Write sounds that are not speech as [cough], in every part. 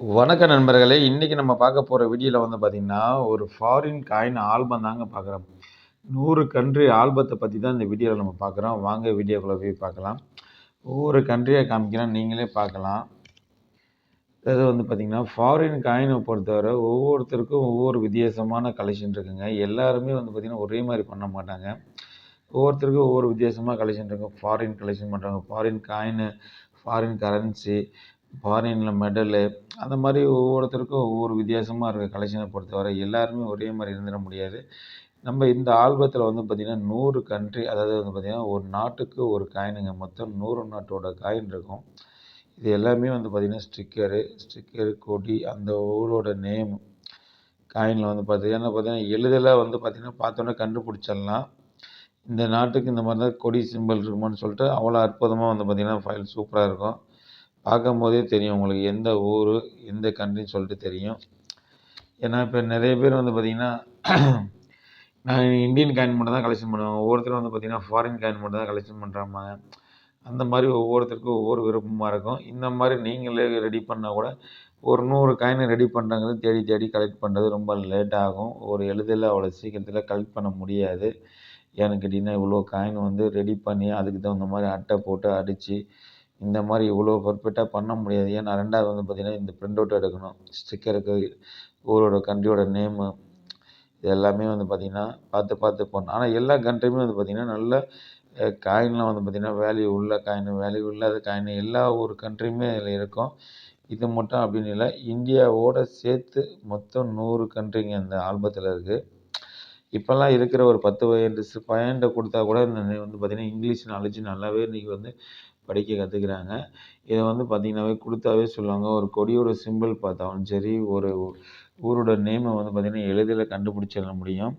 வணக்க நண்பர்களே இன்றைக்கி நம்ம பார்க்க போகிற வீடியோவில் வந்து பார்த்திங்கன்னா ஒரு ஃபாரின் காயின் ஆல்பம் தாங்க பார்க்குறோம். நூறு கண்ட்ரி ஆல்பத்தை பற்றி தான் இந்த வீடியோவில் நம்ம பார்க்குறோம். வாங்க வீடியோக்குள்ளே போய் பார்க்கலாம். ஒவ்வொரு கண்ட்ரியை காமிக்கிறோம் நீங்களே பார்க்கலாம். அது வந்து பார்த்திங்கன்னா ஃபாரின் காயினை பொறுத்தவரை ஒவ்வொருத்தருக்கும் ஒவ்வொரு வித்தியாசமான கலெக்ஷன் இருக்குங்க. எல்லாருமே வந்து பார்த்திங்கன்னா ஒரே மாதிரி பண்ண மாட்டாங்க. ஒவ்வொருத்தருக்கும் ஒவ்வொரு வித்தியாசமாக கலெக்ஷன் இருக்கும். ஃபாரின் கலெக்ஷன் பண்ணுறாங்க ஃபாரின் காயினு ஃபாரின் கரன்சி ஃபாரினில் மெடலு அந்த மாதிரி ஒவ்வொருத்தருக்கும் ஒவ்வொரு வித்தியாசமாக இருக்குது கலெக்ஷனை பொறுத்தவரை. எல்லாருமே ஒரே மாதிரி இருந்துட முடியாது. நம்ம இந்த ஆல்பத்தில் வந்து பார்த்திங்கன்னா நூறு கண்ட்ரி அதாவது வந்து பார்த்திங்கன்னா ஒரு நாட்டுக்கு ஒரு காயினுங்க மொத்தம் நூறு நாட்டோட காயின் இருக்கும். இது எல்லாமே வந்து பார்த்திங்கன்னா ஸ்டிக்கரு ஸ்டிக்கரு கொடி அந்த ஊரோட நேம் காயினில் வந்து பார்த்திங்கன்னா பார்த்திங்கன்னா எளிதில் வந்து பார்த்திங்கன்னா பார்த்தோன்னே கண்டுபிடிச்சிடலாம். இந்த நாட்டுக்கு இந்த மாதிரி தான் கொடி சிம்பிள் இருக்குமான்னு சொல்லிட்டு அவ்வளோ அற்புதமாக வந்து பார்த்திங்கன்னா ஃபைல் சூப்பராக இருக்கும். பார்க்கும்போதே தெரியும் உங்களுக்கு எந்த ஊர் எந்த கண்ட்ரின்னு சொல்லிட்டு தெரியும். ஏன்னா இப்போ நிறைய பேர் வந்து பார்த்திங்கன்னா [clears throat] நான் இந்தியன் காயின் மட்டும் தான் கலெக்ஷன் பண்ணுவாங்க ஒவ்வொருத்தரும் வந்து பார்த்திங்கன்னா ஃபாரின் காயின் மட்டும் தான் கலெக்ஷன் பண்ணுறாங்க அந்த மாதிரி ஒவ்வொருத்தருக்கும் ஒவ்வொரு விருப்பமாக இருக்கும். இந்த மாதிரி நீங்களே ரெடி பண்ணால் கூட ஒரு நூறு காயினை ரெடி பண்ணுறாங்கிறது தேடி தேடி கலெக்ட் பண்ணுறது ரொம்ப லேட் ஆகும். ஒரு எழுதில் அவ்வளோ சீக்கிரத்தில் கலெக்ட் பண்ண முடியாது. ஏன்னு கேட்டிங்கன்னா இவ்வளோ காயின் வந்து ரெடி பண்ணி அதுக்கு தகுந்த மாதிரி அட்டை போட்டு அடித்து இந்த மாதிரி இவ்வளோ பர்ஃபெக்டாக பண்ண முடியாது. ஏன்னா ரெண்டாவது வந்து பார்த்திங்கன்னா இந்த ப்ரிண்ட் அவுட் எடுக்கணும். ஸ்டிக்கருக்கு ஊரோட கண்ட்ரியோட நேமு இது எல்லாமே வந்து பார்த்திங்கன்னா பார்த்து பார்த்து பண்ணணும் ஆனால் எல்லா கண்ட்ரியுமே வந்து பார்த்திங்கன்னா நல்ல காயின்லாம் வந்து பார்த்திங்கன்னா வேல்யூ உள்ள காயின் வேல்யூ இல்லாத காயின் எல்லா ஒரு கண்ட்ரியுமே அதில் இருக்கும். இது மட்டும் அப்படின்னு இல்லை இந்தியாவோட சேர்த்து மொத்தம் நூறு கண்ட்ரிங்க இந்த ஆல்பத்தில் இருக்குது இப்போல்லாம் இருக்கிற ஒரு பத்து வயது பையன்கிட்ட கொடுத்தா கூட இந்த வந்து பார்த்திங்கன்னா இங்கிலீஷ் நாலேஜ் நல்லாவே இன்றைக்கி வந்து படிக்க கற்றுக்குறாங்க இதை வந்து பார்த்திங்கனாவே கொடுத்தாவே சொல்லுவாங்க. ஒரு கொடியோட சிம்பிள் பார்த்தாலும் சரி ஒரு ஊரோட நேமை வந்து பார்த்திங்கன்னா எளிதில் கண்டுபிடிச்சிட முடியும்.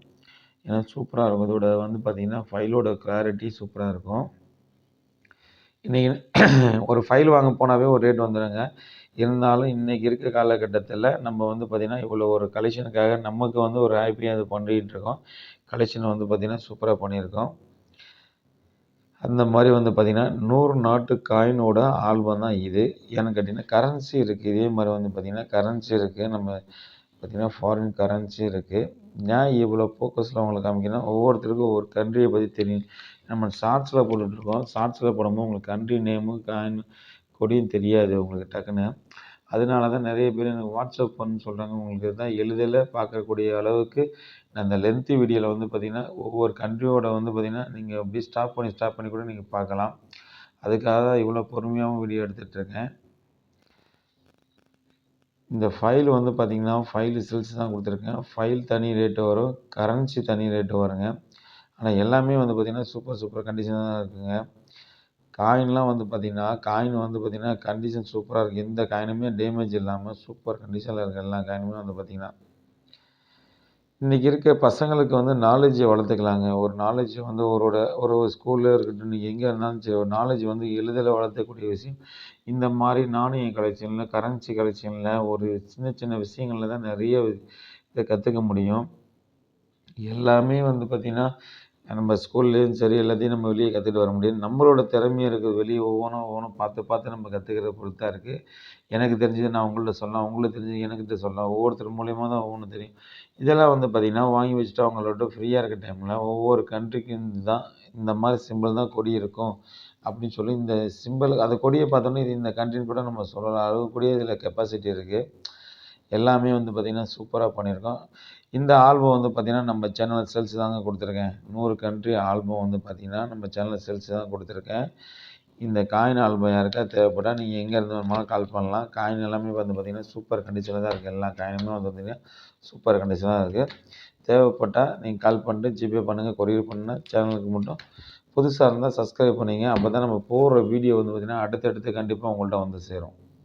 ஏன்னா சூப்பராக இருக்கும். இதோட வந்து பார்த்திங்கன்னா ஃபைலோட கிளாரிட்டி சூப்பராக இருக்கும். இன்றைக்கி [clears throat] ஒரு ஃபைல் வாங்க போனாவே ஒரு ரேட் வந்துடுங்க இருந்தாலும் இன்றைக்கி இருக்க காலகட்டத்தில் நம்ம வந்து பார்த்திங்கன்னா இவ்வளோ ஒரு கலெக்ஷனுக்காக நமக்கு வந்து ஒரு ஹாப்பியாக அது பண்ணிகிட்டு இருக்கோம். கலெக்ஷன் வந்து பார்த்திங்கன்னா சூப்பராக பண்ணியிருக்கோம். அந்த மாதிரி வந்து பார்த்திங்கன்னா நூறு நாட்டு காயினோட ஆல்பம் தான் இது. ஏன்னு கேட்டிங்கன்னா கரன்சி இருக்குது இதே மாதிரி வந்து பார்த்திங்கன்னா கரன்சி இருக்குது நம்ம பார்த்திங்கன்னா ஃபாரின் கரன்சி இருக்குது ஏன் இவ்வளோ ஃபோக்கஸில் உங்களுக்கு காமிக்கணும் ஒவ்வொருத்தருக்கும் ஒவ்வொரு கண்ட்ரியை பற்றி தெரியும். நம்ம ஷார்ட்ஸில் போட்டுட்ருக்கோம் ஷார்ட்ஸில் போடும்போது உங்களுக்கு கண்ட்ரி நேமு காயின் கொடியும் தெரியாது உங்களுக்கு டக்குன்னு. அதனால தான் நிறைய பேர் எனக்கு வாட்ஸ்அப் பண்ணு சொல்கிறாங்க உங்களுக்கு தான் எளிதில் பார்க்கக்கூடிய அளவுக்கு அந்த லென்த்து வீடியோவில் வந்து பார்த்திங்கன்னா ஒவ்வொரு கண்ட்ரியோட வந்து பார்த்திங்கன்னா நீங்கள் அப்படியே ஸ்டாப் பண்ணி ஸ்டாப் பண்ணி கூட நீங்கள் பார்க்கலாம். அதுக்காக தான் இவ்வளோ பொறுமையாகவும் வீடியோ எடுத்துகிட்ருக்கேன் இந்த ஃபைல் வந்து பார்த்திங்கன்னா ஃபைல் செல்ஸ் தான் கொடுத்துருக்கேன். ஃபைல் தனி ரேட்டு வரும் கரன்சி தனி ரேட்டு வருங்க. ஆனால் எல்லாமே வந்து பார்த்திங்கன்னா சூப்பர் சூப்பர் கண்டிஷனாக தான் இருக்குங்க. காயின்லாம் வந்து பார்த்திங்கன்னா காயின் வந்து பார்த்திங்கன்னா கண்டிஷன் சூப்பராக இருக்குது எந்த காயினுமே டேமேஜ் இல்லாமல் சூப்பர் கண்டிஷனில் இருக்குது எல்லா காயினுமே வந்து பார்த்திங்கன்னா. இன்றைக்கி இருக்க பசங்களுக்கு வந்து நாலேஜை வளர்த்துக்கலாங்க. ஒரு நாலேஜ் வந்து ஒருவோட ஒரு ஸ்கூலில் இருக்கட்டும் நீங்கள் எங்கே இருந்தாலும் சரி ஒரு நாலேஜ் வந்து எளிதில் வளர்த்தக்கூடிய விஷயம். இந்த மாதிரி நாணய கலெக்ஷனில் கரன்சி கலெக்ஷனில் ஒரு சின்ன சின்ன விஷயங்களில் தான் நிறைய இதை கற்றுக்க முடியும். எல்லாமே வந்து பார்த்திங்கன்னா நம்ம ஸ்கூல்லேயும் சரி எல்லாத்தையும் நம்ம வெளியே கற்றுட்டு வர முடியாது. நம்மளோட திறமையும் இருக்குது. வெளியே ஒவ்வொன்றும் ஒவ்வொன்றும் பார்த்து பார்த்து நம்ம கற்றுக்கிறத பொறுத்து தான் இருக்குது எனக்கு தெரிஞ்சது நான் உங்கள்கிட்ட சொல்லலாம். உங்களுக்கு தெரிஞ்சது எனக்கிட்ட சொல்லலாம். ஒவ்வொருத்தர் மூலியமாக தான் ஒவ்வொன்று தெரியும். இதெல்லாம் வந்து பார்த்திங்கன்னா வாங்கி வச்சுட்டு அவங்களோட ஃப்ரீயாக இருக்க டைமில் ஒவ்வொரு கண்ட்ரிக்கும் தான் இந்த மாதிரி சிம்பிள் தான் கொடி இருக்கும் அப்படின்னு சொல்லி இந்த சிம்பிள் அந்த கொடியை பார்த்தோன்னே இது இந்த கண்ட்ரின்னு கூட நம்ம சொல்லலாம். அளவுக்கூடிய இதில் கெப்பாசிட்டி இருக்குது எல்லாமே வந்து பார்த்திங்கன்னா சூப்பராக பண்ணியிருக்கோம். இந்த ஆல்பம் வந்து பார்த்திங்கன்னா நம்ம சேனலில் சேல்ஸ் தாங்க கொடுத்துருக்கேன். நூறு கண்ட்ரி ஆல்பம் வந்து பார்த்திங்கன்னா நம்ம சேனலில் சேல்ஸ் தான் கொடுத்துருக்கேன். இந்த காயின் ஆல்பம் யாருக்கா தேவைப்பட்டால் நீங்கள் எங்கேருந்து வேணுமாலும் கால் பண்ணலாம். காயின் எல்லாமே வந்து பார்த்திங்கன்னா சூப்பர் கண்டிஷனில் தான் இருக்குது எல்லா காயினுமே வந்து பார்த்திங்கன்னா சூப்பர் கண்டிஷனாக இருக்குது தேவைப்பட்டால் நீங்கள் கால் பண்ணிட்டு ஜிபே பண்ணுங்கள் கொரியர் பண்ணுங்கள் சேனலுக்கு மட்டும் புதுசாக இருந்தால் சப்ஸ்கிரைப் பண்ணிங்க. அப்போ தான் நம்ம போடுற வீடியோ வந்து பார்த்திங்கன்னா அடுத்தடுத்து கண்டிப்பாக உங்கள்கிட்ட வந்து சேரும்.